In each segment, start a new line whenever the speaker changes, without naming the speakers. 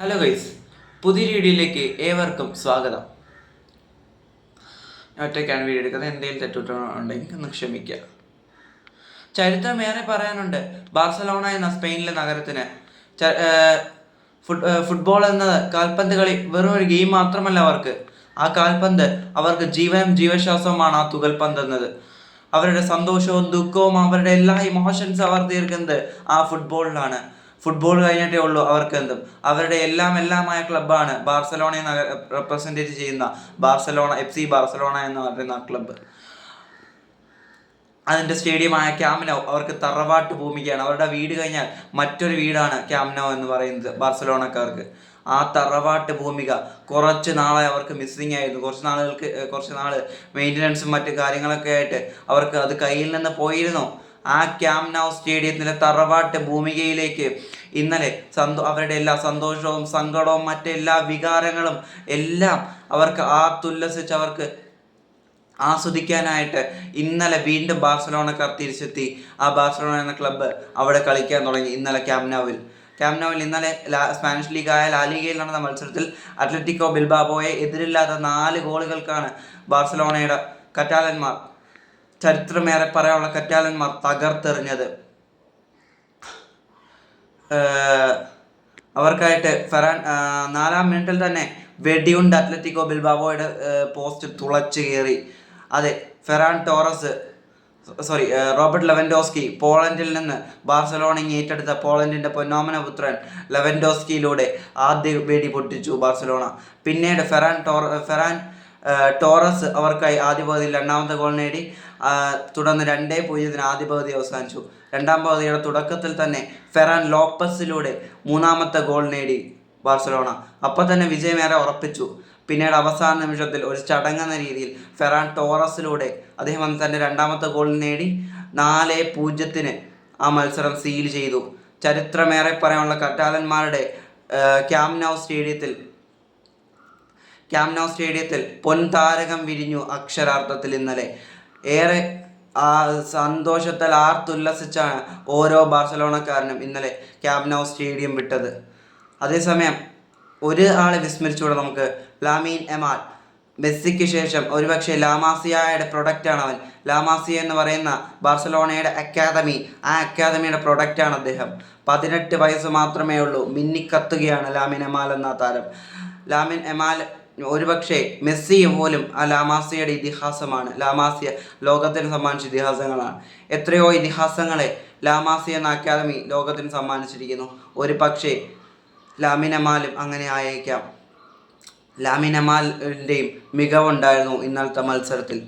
Hello guys പുതിയ വീഡിയോയിലേക്ക് ഏവർക്കും സ്വാഗതം. ഒറ്റയ്ക്കാണ് വീഡിയോ എടുക്കുന്നത്. എന്തെങ്കിലും തെറ്റുണ്ടെങ്കിൽ ഒന്ന് ക്ഷമിക്കുക. ചരിത്രം ഏറെ പറയാനുണ്ട്. ബാർസലോണ എന്ന സ്പെയിനിലെ നഗരത്തിന് ഫുട്ബോൾ എന്നത് കാൽപന്ത് കളി വെറും ഒരു ഗെയിം മാത്രമല്ല അവർക്ക്. ആ കാൽപന്ത് അവർക്ക് ജീവനും ജീവശ്വാസവുമാണ് ആ തുകൽപന്ത് എന്നത് അവരുടെ സന്തോഷവും ദുഃഖവും അവരുടെ എല്ലാ ഇമോഷൻസും അവർ തീർക്കുന്നത് ആ ഫുട്ബോളിലാണ് ഫുട്ബോൾ കഴിഞ്ഞിട്ടേ ഉള്ളൂ അവർക്ക് എന്തും അവരുടെ എല്ലാം എല്ലാമായ ക്ലബ്ബാണ് ബാർസലോണയെ റെപ്രസെന്റേറ്റ് ചെയ്യുന്ന ബാർസലോണ എഫ് സി ബാർസലോണ എന്ന് പറയുന്ന ക്ലബ്ബ്. അതിന്റെ സ്റ്റേഡിയമായ ക്യാമ്നോ അവർക്ക് തറവാട്ട് ഭൂമികയാണ്. അവരുടെ വീട് കഴിഞ്ഞാൽ മറ്റൊരു വീടാണ് ക്യാമ്നോ എന്ന് പറയുന്നത് ബാർസലോണക്കാർക്ക്. ആ തറവാട്ട് ഭൂമിക കുറച്ച് നാളായി അവർക്ക് മിസ്സിങ് ആയിരുന്നു. കുറച്ച് നാളുകൾക്ക് കുറച്ച് നാൾ മെയിന്റനൻസും മറ്റു കാര്യങ്ങളൊക്കെ ആയിട്ട് അവർക്ക് അത് കയ്യിൽ നിന്ന് പോയിരുന്നു. ആ ക്യാമ്നോ സ്റ്റേഡിയത്തിലെ തറവാട്ട് ഭൂമികയിലേക്ക് ഇന്നലെ സന്തോ അവരുടെ എല്ലാ സന്തോഷവും സങ്കടവും മറ്റെല്ലാ വികാരങ്ങളും എല്ലാം അവർക്ക് ആ തുല്ലസിച്ച് അവർക്ക് ആസ്വദിക്കാനായിട്ട് ഇന്നലെ വീണ്ടും ബാർസലോണക്കാർ തിരിച്ചെത്തി. ആ ബാഴ്സലോണ എന്ന ക്ലബ്ബ് അവിടെ കളിക്കാൻ തുടങ്ങി ഇന്നലെ ക്യാംനാവിൽ ക്യാമ്നോവിൽ ഇന്നലെ സ്പാനിഷ് ലീഗായ ലാലിഗയിൽ നടന്ന മത്സരത്തിൽ അത്ലറ്റിക്കോ ബിൽബാബോയെ എതിരില്ലാത്ത നാല് ഗോളുകൾക്കാണ് ബാഴ്സലോണയുടെ കറ്റാലന്മാർ ചരിത്രമേറെ പറയാനുള്ള കറ്റാലന്മാർ തകർത്തെറിഞ്ഞത്. അവർക്കായിട്ട് ഫെറാൻ നാലാം മിനിറ്റിൽ തന്നെ വെടിയുണ്ട് അത്ലറ്റിക്കോ ബിൽബാവോയുടെ പോസ്റ്റ് തുളച്ചു കയറി അതെ Ferran Torres sorry Robert Lewandowski പോളണ്ടിൽ നിന്ന് ബാർസലോണയെ ഏറ്റെടുത്ത പോളണ്ടിന്റെ പൊന്നോമന പുത്രൻ ലെവൻഡോസ്കിയിലൂടെ ആദ്യ വെടി പൊട്ടിച്ചു ബാർസലോണ പിന്നീട് ഫെറാൻ ടോറ ഫെറാൻ ടോറസ് അവർക്കായി ആദ്യ പകുതിയിൽ രണ്ടാമത്തെ ഗോൾ നേടി. തുടർന്ന് രണ്ടേ പൂജ്യത്തിന് ആദ്യ പകുതി അവസാനിച്ചു. രണ്ടാം പകുതിയുടെ തുടക്കത്തിൽ തന്നെ ഫെറാൻ ലോപ്പസിലൂടെ മൂന്നാമത്തെ ഗോൾ നേടി ബാഴ്സലോണ. അപ്പോൾ തന്നെ വിജയമേറെ ഉറപ്പിച്ചു. പിന്നീട് അവസാന നിമിഷത്തിൽ ഒരു ചടങ്ങെന്ന രീതിയിൽ ഫെറാൻ ടോറസിലൂടെ അദ്ദേഹം തന്റെ രണ്ടാമത്തെ ഗോൾ നേടി നാല് പൂജ്യത്തിന് ആ മത്സരം സീൽ ചെയ്തു. ചരിത്രമേറെ പറയാനുള്ള കറ്റാലന്മാരുടെ ക്യാംനൗ സ്റ്റേഡിയത്തിൽ ക്യാംനോ സ്റ്റേഡിയത്തിൽ പൊൻതാരകം വിരിഞ്ഞു അക്ഷരാർത്ഥത്തിൽ ഇന്നലെ. ഏറെ ആ സന്തോഷത്താൽ ആർത്തുല്ലസിച്ചാണ് ഓരോ ബാർസലോണക്കാരനും ഇന്നലെ ക്യാബ്നൗ സ്റ്റേഡിയം വിട്ടത്. അതേസമയം ഒരു ആളെ വിസ്മരിച്ചുകൂടെ നമുക്ക്. ലാമീൻ എമാൽ. മെസ്സിക്ക് ശേഷം ഒരുപക്ഷെ ലാമാസിയയുടെ പ്രൊഡക്റ്റാണ് അവൻ. ലാമാസിയ എന്ന് പറയുന്ന ബാർസലോണയുടെ അക്കാദമി ആ അക്കാദമിയുടെ പ്രൊഡക്റ്റാണ് അദ്ദേഹം. പതിനെട്ട് വയസ്സ് മാത്രമേ ഉള്ളൂ മിന്നിക്കത്തുകയാണ് ലാമിൻ എമാൽ എന്ന താരം. ലാമിൻ എമാൽ ഒരുപക്ഷെ മെസ്സി പോലും ആ ലാമാസിയയുടെ ഇതിഹാസമാണ്. ലാമാസിയ ലോകത്തിന് സമ്മാനിച്ച ഇതിഹാസങ്ങളാണ്. എത്രയോ ഇതിഹാസങ്ങളെ ലാമാസിയ എന്ന അക്കാദമി ലോകത്തിന് സമ്മാനിച്ചിരിക്കുന്നു. ഒരു പക്ഷേ ലാമിനമാലും അങ്ങനെ ആയേക്കാം. ലാമിനമാലിന്റെയും മികവുണ്ടായിരുന്നു ഇന്നലത്തെ മത്സരത്തിൽ.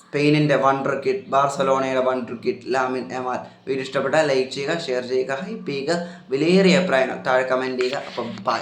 സ്പെയിനിന്റെ wonder kid ബാർസലോണയുടെ wonder kid Lamine Yamal video ഇഷ്ടപ്പെട്ടാൽ ലൈക്ക് ചെയ്യുക ഷെയർ ചെയ്യുക ഹൈപ്പ് ചെയ്യുക. വിലയേറിയ അഭിപ്രായങ്ങൾ താഴെ കമന്റ് ചെയ്യുക. അപ്പം ബൈ